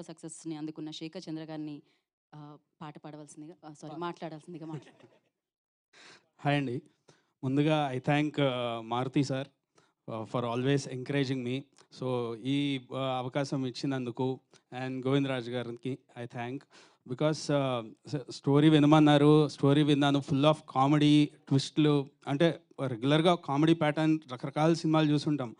Super సక్సెస్ని అందుకున్న శేఖర్ చంద్ర గారిని పాట పాడవలసిందిగా సారీ మాట్లాడాల్సిందిగా మాట్లాడు హాయ్ అండి. ముందుగా I thank Maruthi sir for always encouraging me. So ఈ అవకాశం ఇచ్చినందుకు అండ్ గోవిందరాజ్ గారికి ఐ థ్యాంక్ బికాస్ స్టోరీ వినమన్నారు స్టోరీ విన్నాను ఫుల్ ఆఫ్ కామెడీ ట్విస్ట్లు అంటే రెగ్యులర్గా కామెడీ ప్యాటర్న్ రకరకాల సినిమాలు చూసుంటాం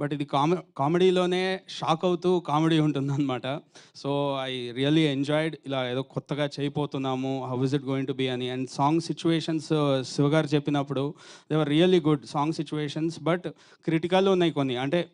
బట్ ఇది కామె కామెడీలోనే షాక్ అవుతూ కామెడీ ఉంటుందన్నమాట. సో ఐ రియల్లీ ఎంజాయిడ్ ఇలా ఏదో కొత్తగా చేయబోతున్నాము how is it going to be అని. అండ్ సాంగ్ సిచ్యువేషన్స్ శివగారు చెప్పినప్పుడు they're really good song situations but critical ఉన్నాయి కొన్ని. అంటే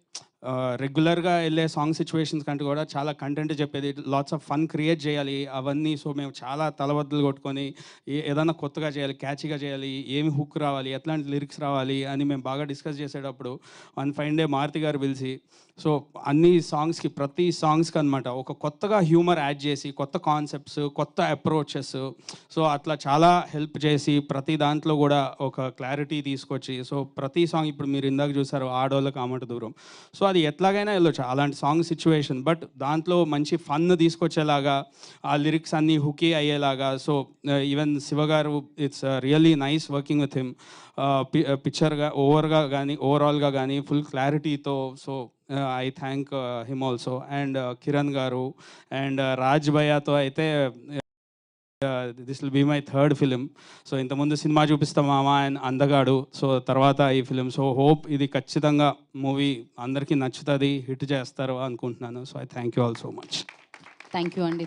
రెగ్యులర్గా వెళ్ళే సాంగ్ సిచ్యువేషన్స్ కంటే కూడా చాలా కంటెంట్ చెప్పేది లాట్స్ ఆఫ్ ఫన్ క్రియేట్ చేయాలి. అవన్నీ సో మేము చాలా తలబద్దలు కొట్టుకొని ఏ- ఏదైనా కొత్తగా చేయాలి క్యాచీగా చేయాలి ఏమి హుక్ రావాలి ఎట్లాంటి లిరిక్స్ రావాలి అని మేము బాగా డిస్కస్ చేసేటప్పుడు వన్ ఫైన్ డే మారుతి గారు పిలిచి సో అన్ని సాంగ్స్కి ప్రతి సాంగ్స్కి అనమాట ఒక కొత్తగా హ్యూమర్ యాడ్ చేసి కొత్త కాన్సెప్ట్స్ కొత్త అప్రోచెస్ సో అట్లా చాలా హెల్ప్ చేసి ప్రతి దాంట్లో కూడా ఒక క్లారిటీ తీసుకొచ్చి సో ప్రతి సాంగ్ ఇప్పుడు మీరు ఇందాక చూసారు ఆడోళ్ళకి ఆమట దూరం. సో అది ఎట్లాగైనా వెళ్ళొచ్చు అలాంటి సాంగ్ సిచ్యువేషన్ బట్ దాంట్లో మంచి ఫన్ తీసుకొచ్చేలాగా ఆ లిరిక్స్ అన్నీ హుకీ అయ్యేలాగా. So even Shiva garu it's really nice working with him పిక్చర్గా ఓవర్గా కానీ ఓవరాల్గా కానీ ఫుల్ క్లారిటీతో so I thank him also and Kiran garu and Raj భయ్యాతో అయితే this will be my third film so ఇంతకుముందు సినిమా చూపిస్తా మామ అండ్ అందగాడు. సో తర్వాత ఈ ఫిలిం సో హోప్ ఇది ఖచ్చితంగా మూవీ అందరికీ నచ్చుతుంది హిట్ చేస్తారు అనుకుంటున్నాను. So I thank you all so much thank you అండి